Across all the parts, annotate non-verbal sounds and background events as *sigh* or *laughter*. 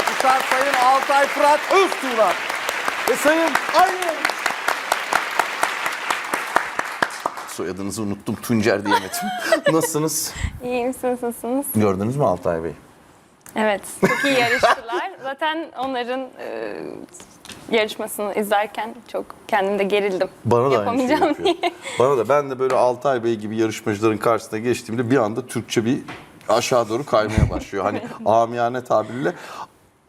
alkışlar Sayın Altay Fırat Öztuğlar. Ve Sayın Aylin. Soyadınızı unuttum. Tuncer diyemedim. *laughs* Nasılsınız? İyiyim siz nasılsınız? Gördünüz mü Altay Bey? Evet çok iyi yarıştılar. *laughs* Zaten onların e, yarışmasını izlerken çok kendimde gerildim. Bana da aynı şey Yapamayacağım yapıyor. diye. *laughs* Bana da ben de böyle Altay Bey gibi yarışmacıların karşısına geçtiğimde bir anda Türkçe bir aşağı doğru kaymaya başlıyor. Hani amiyane tabirle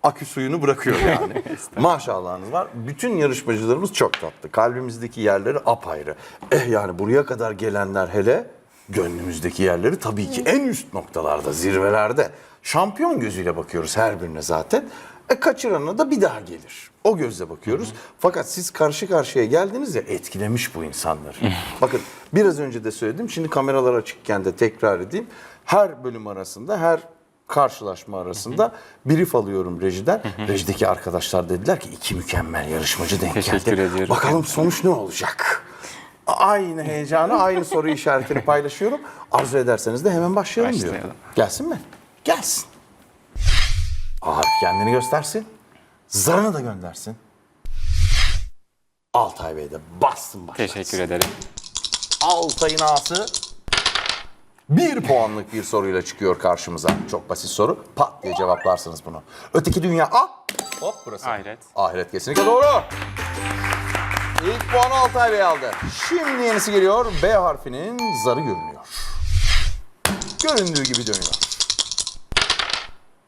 akü suyunu bırakıyor *laughs* yani. Maşallahınız var. Bütün yarışmacılarımız çok tatlı. Kalbimizdeki yerleri apayrı. Eh yani buraya kadar gelenler hele gönlümüzdeki yerleri tabii ki en üst noktalarda, zirvelerde. Şampiyon gözüyle bakıyoruz her birine zaten. E kaçırana da bir daha gelir. O gözle bakıyoruz. Fakat siz karşı karşıya geldiniz ya etkilemiş bu insanları. Bakın biraz önce de söyledim. Şimdi kameralar açıkken de tekrar edeyim. Her bölüm arasında, her karşılaşma arasında brief alıyorum rejiden. Rejideki arkadaşlar dediler ki iki mükemmel yarışmacı denk Teşekkür geldi. ediyorum. Bakalım sonuç ne olacak? Aynı heyecanı, aynı soru işaretini paylaşıyorum. Arzu ederseniz de hemen başlayalım, diyorum. Başlayalım. Gelsin mi? Gelsin. Abi kendini göstersin. Zarını da göndersin. Altay Bey de bassın başlasın. Teşekkür ederim. Altay'ın ağası bir puanlık bir soruyla çıkıyor karşımıza. Çok basit soru. Pat diye cevaplarsınız bunu. Öteki dünya A. Hop burası. Ahiret. Ahiret kesinlikle doğru. İlk puanı Altay Bey aldı. Şimdi yenisi geliyor. B harfinin zarı görünüyor. Göründüğü gibi dönüyor.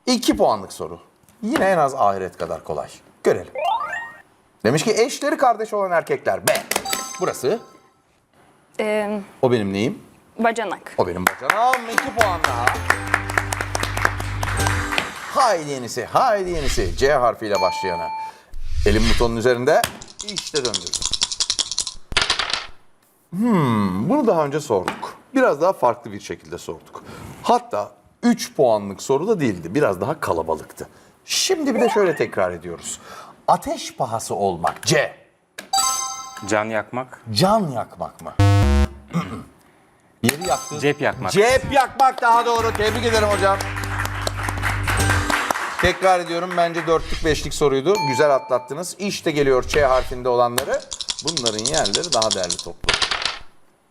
İki puanlık soru. Yine en az ahiret kadar kolay. Görelim. Demiş ki eşleri kardeş olan erkekler. B. Burası. E, O benim neyim? Bacanak. O benim bacanağım. İki puan daha. Haydi yenisi, haydi yenisi. C harfiyle başlayana. Elim butonun üzerinde. İşte döndürdüm. Hmm, bunu daha önce sorduk. Biraz daha farklı bir şekilde sorduk. Hatta 3 puanlık soru da değildi. Biraz daha kalabalıktı. Şimdi bir de şöyle tekrar ediyoruz. Ateş pahası olmak. C. Can yakmak, Can yakmak mı? Yeri yaktı. cep yakmak. Cep yakmak daha doğru. Tebrik ederim hocam. Tekrar ediyorum bence dörtlük beşlik soruydu. Güzel atlattınız. İşte geliyor Ç harfinde olanları. Bunların yerleri daha değerli toplu.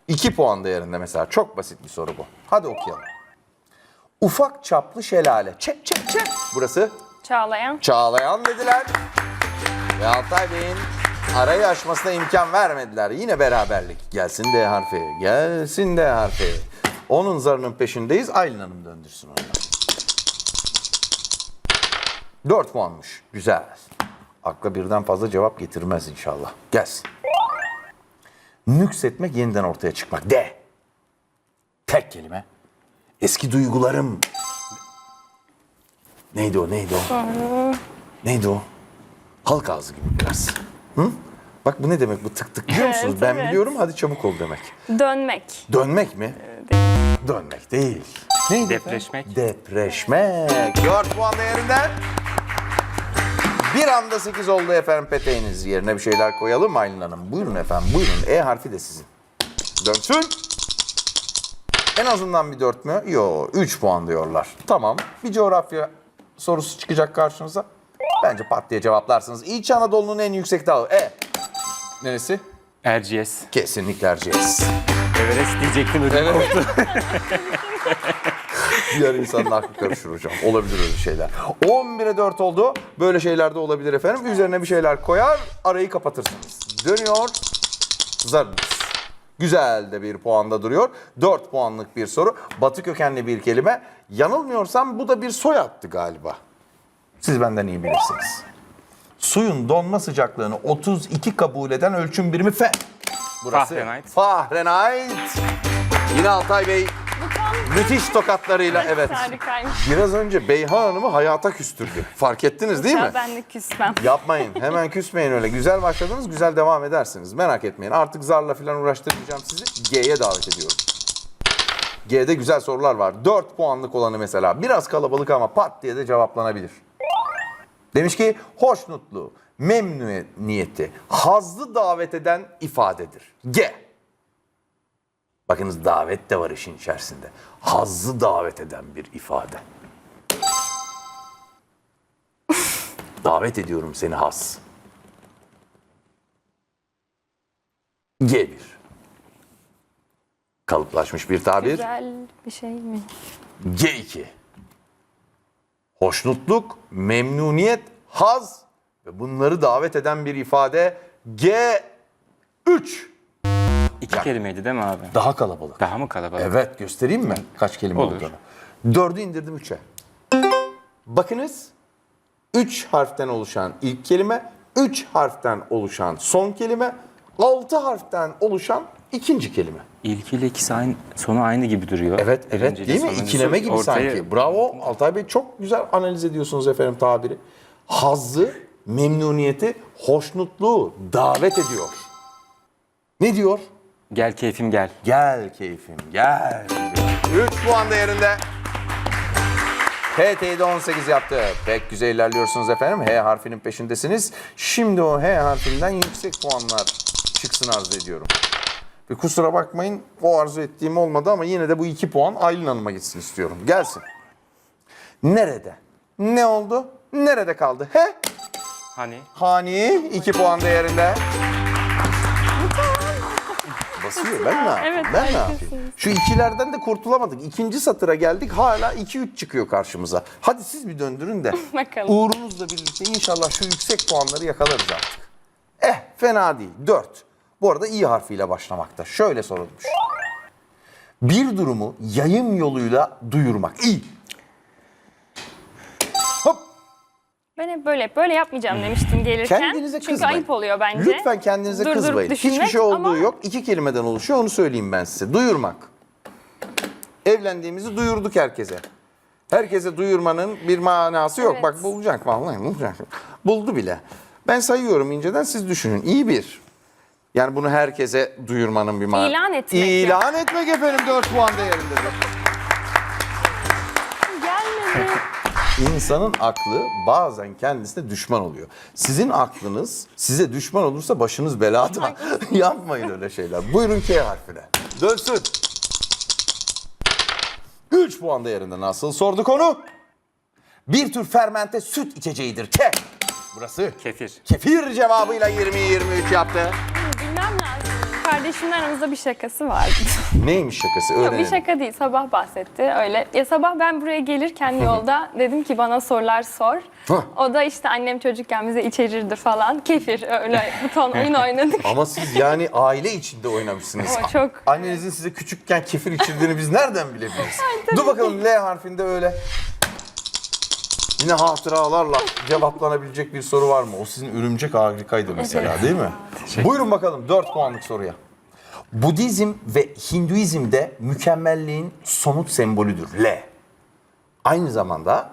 2 puan değerinde mesela. Çok basit bir soru bu. Hadi okuyalım. Ufak çaplı şelale. Çek çek çek. Burası Çağlayan. Çağlayan dediler. Ve Altay Bey'in arayı aşmasına imkan vermediler. Yine beraberlik. Gelsin D harfi. Gelsin D harfi. Onun zarının peşindeyiz. Aylin Hanım döndürsün onu. 4 puanmış. Güzel. Akla birden fazla cevap getirmez inşallah. Gelsin. Nüksetmek yeniden ortaya çıkmak. D. Tek kelime. Eski duygularım. Neydi o? Neydi o? Neydi o? Halk ağzı gibi biraz. Hı? Bak bu ne demek bu tık tık biliyor Evet, musunuz? ben evet. biliyorum hadi çabuk ol demek. Dönmek. Dönmek mi? Dönmek değil. Neydi Depreşmek. efendim? Depreşmek. 4 puan değerinden. Bir anda 8 oldu efendim peteğiniz. Yerine bir şeyler koyalım mı Aylin Hanım? Buyurun efendim buyurun. E harfi de sizin. Dönsün. En azından bir 4 mü? Yo 3 puan diyorlar. Tamam. Bir coğrafya sorusu çıkacak karşınıza. Bence pat diye cevaplarsınız. İç Anadolu'nun en yüksek dağı. E. Neresi? Erciyes. Kesinlikle Erciyes. Everest diyecektim ödüm koptu. *laughs* Diğer insanın aklı karışır hocam. Olabilir öyle şeyler. 11'e 4 oldu. Böyle şeyler de olabilir efendim. Üzerine bir şeyler koyar, arayı kapatırsınız. Dönüyor zarınız. Güzel de bir puanda duruyor. 4 puanlık bir soru. Batı kökenli bir kelime. Yanılmıyorsam bu da bir soyaddı galiba. Siz benden iyi bilirsiniz. Suyun donma sıcaklığını 32 kabul eden ölçüm birimi F. Burası Fahrenheit. Fahrenheit. Yine Altay Bey müthiş tokatlarıyla evet. Harikaymış. Biraz önce Beyhan Hanım'ı hayata küstürdü. Fark ettiniz değil mi? Ya ben de küsmem. Yapmayın. Hemen küsmeyin öyle. Güzel başladınız, güzel devam edersiniz. Merak etmeyin. Artık zarla falan uğraştırmayacağım sizi. G'ye davet ediyorum. G'de güzel sorular var. 4 puanlık olanı mesela. Biraz kalabalık ama pat diye de cevaplanabilir. Demiş ki hoşnutluğu, memnuniyeti, hazzı davet eden ifadedir. G. Bakınız davet de var işin içerisinde. Hazzı davet eden bir ifade. *laughs* Davet ediyorum seni has. G1. Kalıplaşmış bir tabir. Güzel bir şey mi? G2. Hoşnutluk, memnuniyet, haz ve bunları davet eden bir ifade G3. İki kelimeydi değil mi abi? Daha kalabalık. Daha mı kalabalık? Evet göstereyim mi kaç kelime Olur. olduğunu? Dördü indirdim üçe. Bakınız üç harften oluşan ilk kelime, üç harften oluşan son kelime, altı harften oluşan ikinci kelime. İlkiyle ikisi aynı, sonu aynı gibi duruyor. Evet evet Birinciyle değil mi? İkileme gibi ortaya- sanki. Bravo Altay Bey çok güzel analiz ediyorsunuz efendim tabiri. Hazzı, memnuniyeti, hoşnutluğu davet ediyor. Ne diyor? Gel keyfim gel. Gel keyfim gel. 3 puan değerinde. HT'de 18 yaptı. Pek güzel ilerliyorsunuz efendim. H harfinin peşindesiniz. Şimdi o H harfinden yüksek puanlar çıksın arzu ediyorum. Bir kusura bakmayın o arzu ettiğim olmadı ama yine de bu 2 puan Aylin Hanım'a gitsin istiyorum. Gelsin. Nerede? Ne oldu? Nerede kaldı? He? Hani? Hani 2 puan değerinde. Basıyor. Ben ne yapayım? Evet, ben ne yapayım? Şu ikilerden de kurtulamadık. İkinci satıra geldik. Hala 2-3 çıkıyor karşımıza. Hadi siz bir döndürün de. *laughs* Bakalım. Uğrunuzla birlikte inşallah şu yüksek puanları yakalarız artık. Eh fena değil. 4. Bu arada i harfiyle başlamakta. Şöyle sorulmuş. Bir durumu yayın yoluyla duyurmak. İ. Hop. Ben hep böyle böyle yapmayacağım demiştim gelirken. Kendinize Çünkü kızmayın. ayıp oluyor bence. Lütfen kendinize Durdurup kızmayın. Hiçbir düşünmek şey olduğu ama yok. İki kelimeden oluşuyor. Onu söyleyeyim ben size. Duyurmak. Evlendiğimizi duyurduk herkese. Herkese duyurmanın bir manası yok. Evet. Bak bulacak vallahi bulacak. Buldu bile. Ben sayıyorum inceden siz düşünün. İyi bir. Yani bunu herkese duyurmanın bir manası. İlan etmek İlan etmek efendim 4 puan değerindedir. Gelmedi. İnsanın aklı bazen kendisine düşman oluyor. Sizin aklınız size düşman olursa başınız belada. *laughs* Yapmayın öyle şeyler. Buyurun K harfine. Dönsün. 3 puan değerinde nasıl sorduk onu? Bir tür fermente süt içeceğidir. K. Burası Kefir. kefir cevabıyla 20-23 yaptı. Kardeşimle aramızda bir şakası vardı. *laughs* Neymiş şakası? Yok bir Öğrenelim. şaka değil. Sabah bahsetti öyle. Ya sabah ben buraya gelirken yolda dedim ki bana sorular sor. O da işte annem çocukken bize içerirdi falan. Kefir öyle *laughs* bu ton oyun oynadık. Ama siz yani aile içinde oynamışsınız. O çok- Annenizin size küçükken kefir içirdiğini biz nereden bilebiliriz? *laughs* Dur bakalım L harfinde öyle. Yine hatıralarla cevaplanabilecek bir soru var mı? O sizin örümcek harikaydı mesela değil mi? Buyurun bakalım 4 puanlık soruya. Budizm ve Hinduizm'de mükemmelliğin somut sembolüdür. L. Aynı zamanda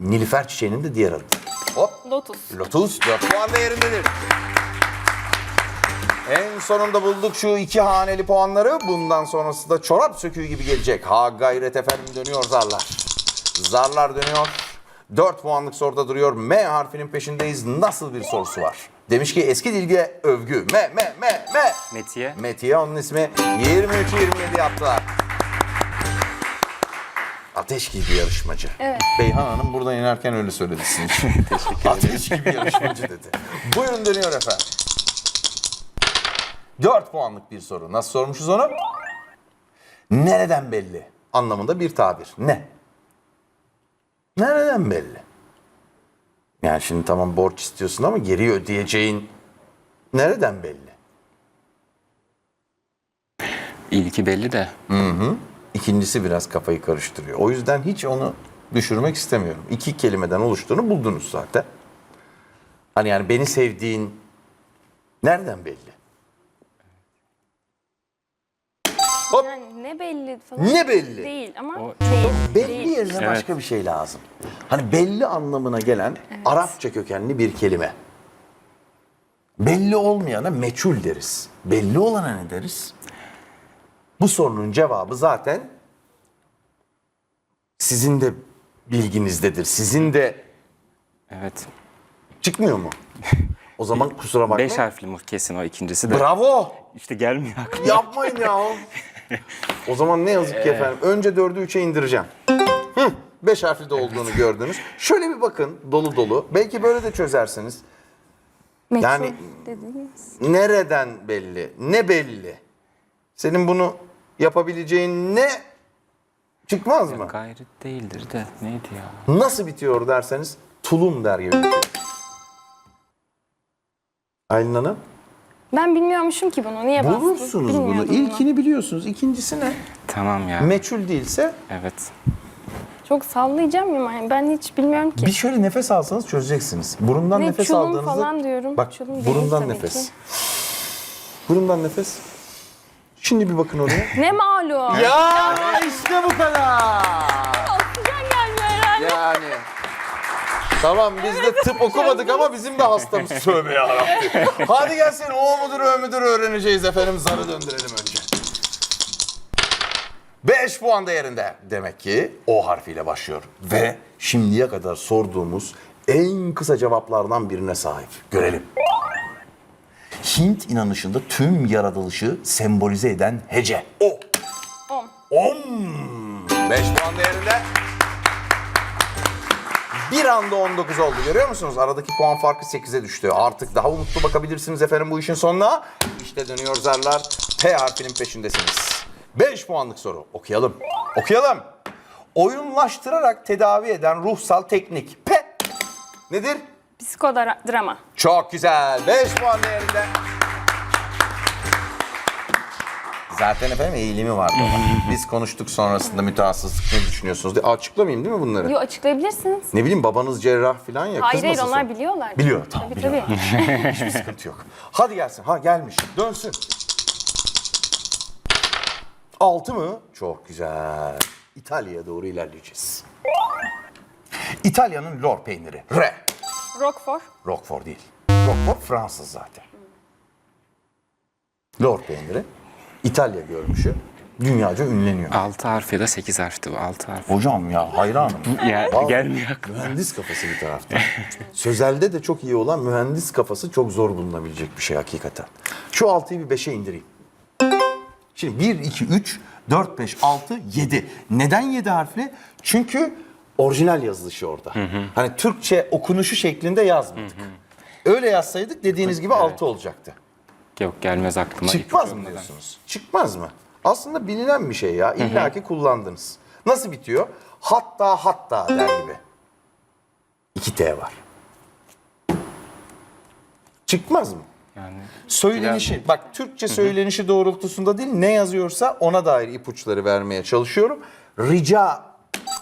Nilüfer çiçeğinin de diğer adıdır. Hop. Lotus. Lotus 4 puan değerindedir. En sonunda bulduk şu iki haneli puanları. Bundan sonrası da çorap söküğü gibi gelecek. Ha gayret efendim dönüyor zarlar. Zarlar dönüyor. 4 puanlık soruda duruyor. M harfinin peşindeyiz. Nasıl bir sorusu var? Demiş ki eski dilge övgü. M, M, M, M. Metiye. Metiye onun ismi 23-27 yaptılar. Ateş gibi yarışmacı. Evet. Beyhan Hanım buradan inerken öyle söyledi sizin için. *laughs* Ateş gibi yarışmacı dedi. Buyurun dönüyor efendim. 4 puanlık bir soru. Nasıl sormuşuz onu? Nereden belli? Anlamında bir tabir. Ne? Nereden belli? Yani şimdi tamam borç istiyorsun ama geri ödeyeceğin nereden belli? İlki belli de. İkincisi biraz kafayı karıştırıyor. O yüzden hiç onu düşürmek istemiyorum. İki kelimeden oluştuğunu buldunuz zaten. Hani yani beni sevdiğin nereden belli? Hop. Yani ne belli falan. Ne belli? Değil ama O değil. Belli değil. yerine Evet. başka bir şey lazım. Hani belli anlamına gelen Arapça kökenli bir kelime. Belli olmayana meçhul deriz. Belli olana ne deriz? Bu sorunun cevabı zaten sizin de bilginizdedir. Sizin de Evet. çıkmıyor mu? O zaman kusura bakmayın. Beş harfli mu kesin o ikincisi de. Bravo! İşte gelmiyor aklıma. Yapmayın ya. *laughs* *laughs* o zaman ne yazık ki efendim. Önce dördü üçe indireceğim. Hı, Beş harfli de olduğunu gördünüz. Şöyle bir bakın dolu dolu. Belki böyle de çözersiniz. Meçhul Yani- dediğiniz. Nereden belli? Ne belli? Senin bunu yapabileceğin ne çıkmaz mı? Gayret değildir de neydi ya? Nasıl bitiyor derseniz tulum der gibi bitiyor. Aylin Hanım? Ben bilmiyormuşum ki bunu. Niye bastın? Bulursunuz bunu. Bilmiyordum İlkini biliyorsunuz. İkincisi ne? Tamam ya. Meçhul değilse evet. Çok sallayacağım ya. yani Ben hiç bilmiyorum ki. bir şöyle nefes alsanız çözeceksiniz. Burundan Ne, nefes çulum aldığınızda falan diyorum. Bak Çulum değil burundan tabii nefes. ki. Burundan nefes. Şimdi bir bakın oraya. Ne malum? ya işte bu kadar. Tamam biz de tıp okumadık ama bizim de hastamız. *laughs* Tövbe yarabbim. Hadi gelsin o mudur ö müdür öğreneceğiz efendim. Zarı döndürelim önce. 5 puan değerinde. Demek ki O harfiyle başlıyor. Ve şimdiye kadar sorduğumuz en kısa cevaplardan birine sahip. Görelim. Hint inanışında tüm yaratılışı sembolize eden hece. O. Om. Om. 5 puan değerinde. Bir anda 19 oldu görüyor musunuz? Aradaki puan farkı 8'e düştü. Artık daha umutlu bakabilirsiniz efendim bu işin sonuna. İşte dönüyor zarlar. T harfinin peşindesiniz. 5 puanlık soru. Okuyalım. Okuyalım. Oyunlaştırarak tedavi eden ruhsal teknik. P. Nedir? Psikodrama. Çok güzel. 5 puan değerinde. Zaten efendim eğilimi vardı. *laughs* Biz konuştuk sonrasında mütehassıslık ne düşünüyorsunuz diye. Açıklamayayım değil mi bunları? Yo açıklayabilirsiniz. Ne bileyim babanız cerrah falan ya. Hayır hayır onlar biliyorlar. Biliyor tamam Tabii tabii. *laughs* Hiçbir sıkıntı yok. Hadi gelsin. Ha gelmiş. Dönsün. Altı mı? Çok güzel. İtalya'ya doğru ilerleyeceğiz. İtalya'nın lor peyniri. R. Roquefort. Roquefort değil. Roquefort Fransız zaten. Lor peyniri. İtalya görmüşü. Dünyaca ünleniyor. 6 harf ya da 8 harfti bu 6 harf. Hocam ya hayranım. *laughs* Ya Vallahi gelmiyor aklıma. Mühendis kafası bir taraftan. Sözelde de çok iyi olan mühendis kafası çok zor bulunabilecek bir şey hakikaten. Şu 6'yı bir 5'e indireyim. Şimdi 1, 2, 3, 4, 5, 6, 7. Neden 7 harfli? Çünkü orijinal yazılışı orada. Hani Türkçe okunuşu şeklinde yazmadık. Öyle yazsaydık dediğiniz gibi 6 olacaktı. Yok gelmez aklıma. Çıkmaz mı diyorsunuz? Çıkmaz mı? Aslında bilinen bir şey ya. İlla ki kullandınız. Nasıl bitiyor? Hatta hatta der gibi. İki T var. Çıkmaz mı? Yani Söylenişi, bak Türkçe söylenişi doğrultusunda değil ne yazıyorsa ona dair ipuçları vermeye çalışıyorum. Rica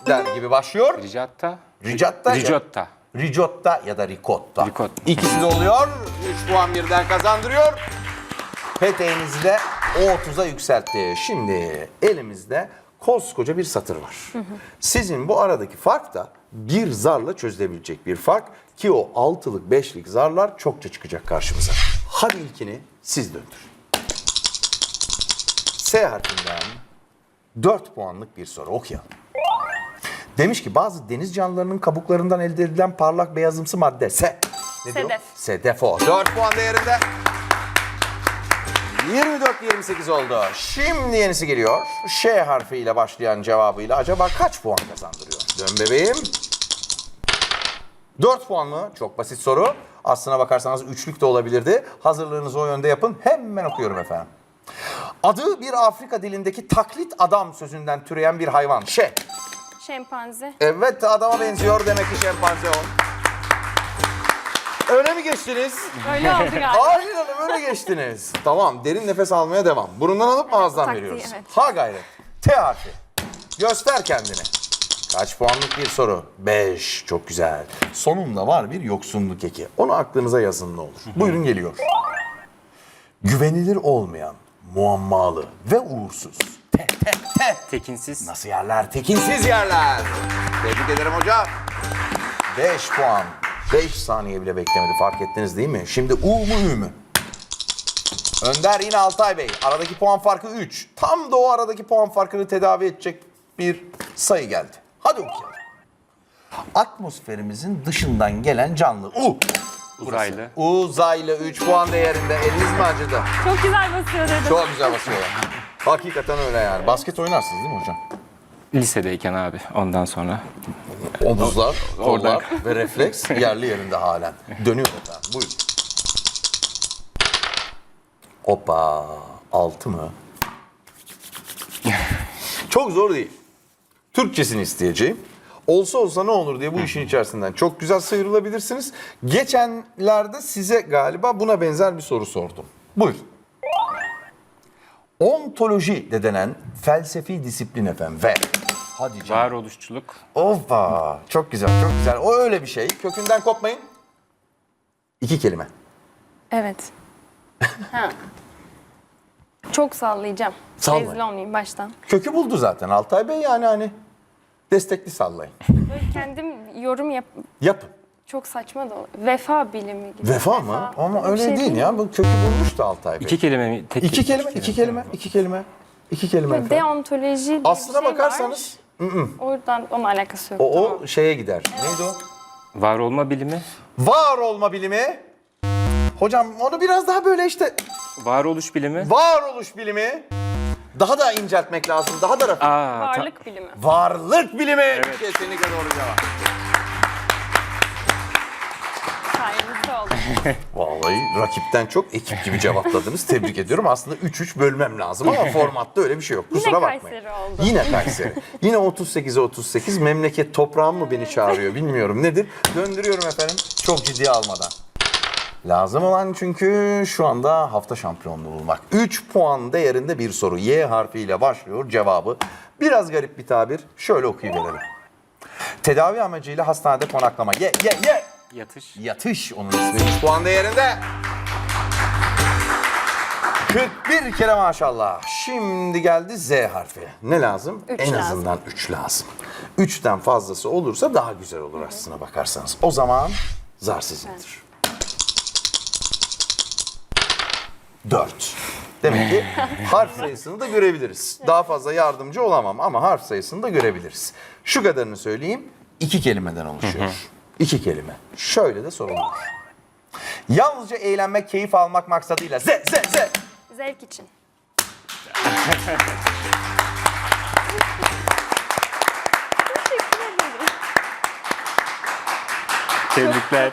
der gibi başlıyor. ricotta. Ricotta. Ricotta. Ricotta ya da ricotta. Ricotta. İkisi de oluyor. 3 puan birden kazandırıyor. Peteğinizi de O30'a yükseltti. Şimdi elimizde koskoca bir satır var. Sizin bu aradaki fark da bir zarla çözülebilecek bir fark ki o altılık beşlik zarlar çokça çıkacak karşımıza. Hadi ilkini siz döndürün. S harfinden 4 puanlık bir soru okuyalım. Demiş ki bazı deniz canlılarının kabuklarından elde edilen parlak beyazımsı madde S. Ne diyor? Sedef. Sedef o. 4 puan değerinde. 24-28 oldu. Şimdi yenisi geliyor. Ş harfiyle başlayan cevabıyla acaba kaç puan kazandırıyor? Dön bebeğim. 4 puan mı? Çok basit soru. Aslına bakarsanız üçlük de olabilirdi. Hazırlığınızı o yönde yapın. Hemen okuyorum efendim. Adı bir Afrika dilindeki taklit adam sözünden türeyen bir hayvan. Ş. Şempanze. Evet adama benziyor demek ki şempanze o. Öyle mi geçtiniz? Öyle oldu galiba. Aynen hanım öyle geçtiniz. Tamam derin nefes almaya devam. Burundan alıp ağızdan taktiği, veriyoruz. evet. Ha gayret. T harfi. Göster kendini. Kaç puanlık bir soru? 5. Çok güzel. Sonunda var bir yoksunluk eki. Onu aklınıza yazın ne olur. Buyurun geliyor. Güvenilir olmayan, muammalı ve uğursuz. T, T, T. Tekinsiz. Nasıl yerler? Tekinsiz yerler. Tebrik ederim hocam. 5 puan. 5 saniye bile beklemedi fark ettiniz değil mi? Şimdi U mu Ü mü? Önder yine Altay Bey. Aradaki puan farkı 3. Tam da o aradaki puan farkını tedavi edecek bir sayı geldi. Hadi okuyalım. Atmosferimizin dışından gelen canlı. U. Uzaylı. Uzaylı 3 puan değerinde. Eliniz mi acıdı? Çok güzel basıyor dedim. Çok güzel basıyorlar. Hakikaten öyle yani. Basket oynarsınız değil mi hocam? Lisedeyken abi ondan sonra. Omuzlar, kollar ve refleks yerli yerinde halen. Dönüyor efendim. Buyurun. Hoppa. Altı mı? Çok zor değil. Türkçesini isteyeceğim. Olsa olsa ne olur diye bu işin içerisinden çok güzel sıyrılabilirsiniz. Geçenlerde size galiba buna benzer bir soru sordum. Buyur. Ontoloji de denen felsefi disiplin efendim ve hadi canım. Varoluşçuluk. Opa çok güzel çok güzel. O öyle bir şey. Kökünden kopmayın. İki kelime. Evet. *laughs* Ha. Çok sallayacağım. Salla. Rezil olmayayım baştan. Kökü buldu zaten Altay Bey yani hani destekli sallayın. Böyle kendim yorum yap... Yapın. Çok saçma da. Vefa bilimi gibi. Vefa mı? Ama öyle şey değil ya. Bu kökü bulmuştu Altay Bey. İki kelime mi? Tek İki kelime, iki kelime, iki kelime. İki kelime efendim. Deontoloji diye Aslına bir şey bakarsanız var. Oradan onun alakası yok. o, o tamam. şeye gider. Neydi o? Var olma bilimi. Var olma bilimi. Hocam onu biraz daha böyle işte Varoluş bilimi. varoluş bilimi. Daha da inceltmek lazım. Daha da rafine. Aa, ta- Varlık bilimi. Varlık bilimi. Kesinlikle doğru cevap. Oldu. *laughs* Vallahi rakipten çok ekip gibi cevapladınız. Tebrik ediyorum. Aslında 3-3 bölmem lazım ama formatta öyle bir şey yok. Kusura Yine bakmayın. Kayseri oldu. Yine Kayseri. Yine 38'e 38. Memleket toprağım mı beni çağırıyor bilmiyorum nedir. Döndürüyorum efendim. Çok ciddiye almadan. Lazım olan çünkü şu anda hafta şampiyonluğu bulmak. 3 puan değerinde bir soru. Y harfiyle başlıyor cevabı. Biraz garip bir tabir. Şöyle okuyuverelim. Tedavi amacıyla hastanede konaklama. Ye ye ye. Yatış. Yatış onun ismi. 3 puan değerinde. 41 kere maşallah. Şimdi geldi Z harfi. Ne lazım? Üç en lazım. azından 3 lazım. 3'ten fazlası olursa daha güzel olur aslına bakarsanız. O zaman zar sizindir. 4. Demek ki harf sayısını da görebiliriz. Daha fazla yardımcı olamam ama harf sayısını da görebiliriz. Şu kadarını söyleyeyim. iki kelimeden oluşuyor. İki kelime. Şöyle de sorulur. Yalnızca eğlenmek, keyif almak maksadıyla z z z. Zevk için. Tebrikler.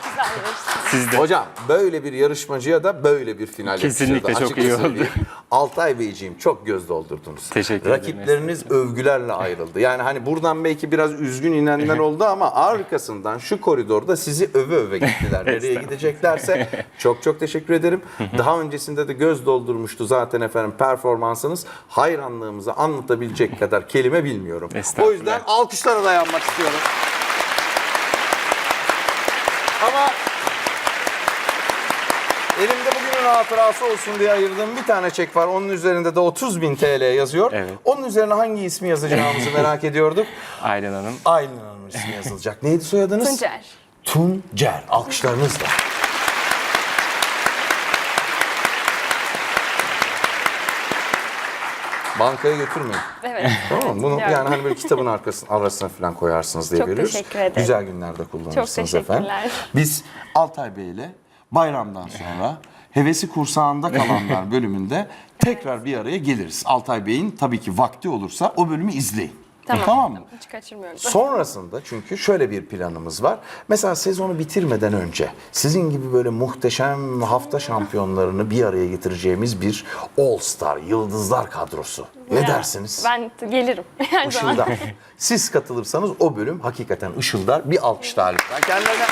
Sizde. Hocam böyle bir yarışmacıya da böyle bir final Kesinlikle yakışırdı. çok iyi oldu. Altay Beyciğim çok göz doldurdunuz. Teşekkür ederim. Rakipleriniz övgülerle ayrıldı. Yani hani buradan belki biraz üzgün inenler oldu ama arkasından şu koridorda sizi öve öve gittiler. *laughs* Nereye gideceklerse çok çok teşekkür ederim. Daha öncesinde de göz doldurmuştu zaten efendim performansınız. Hayranlığımızı anlatabilecek kadar kelime bilmiyorum. O yüzden alkışlara dayanmak istiyorum. Ama elimde bugünün hatırası olsun diye ayırdığım bir tane çek var. Onun üzerinde de 30 bin TL yazıyor. Evet. Onun üzerine hangi ismi yazacağımızı *laughs* merak ediyorduk. Aylin Hanım. Aylin Hanım'ın ismi yazılacak. Neydi soyadınız? Tuncer. Tuncer. Alkışlarınızla. Bankaya götürmeyin. Evet. *laughs* Tamam mı? Bunu Biliyorum. yani hani böyle kitabın arkasına, arasına falan koyarsınız diye Çok veriyoruz. teşekkür ederim. Güzel günlerde kullanırsınız Çok teşekkürler. efendim. Biz Altay Bey ile bayramdan sonra Hevesi Kursağında Kalanlar *laughs* bölümünde tekrar bir araya geliriz. Altay Bey'in tabii ki vakti olursa o bölümü izleyin. Tamam. mı? Hiç kaçırmıyoruz. Sonrasında çünkü şöyle bir planımız var. Mesela sezonu bitirmeden önce sizin gibi böyle muhteşem hafta şampiyonlarını bir araya getireceğimiz bir All Star Yıldızlar kadrosu. Ne Ya, dersiniz? Ben gelirim. *laughs* Her zaman. Işıldar. Siz katılırsanız o bölüm hakikaten ışıldar. Bir alkış daha lütfen kendilerine.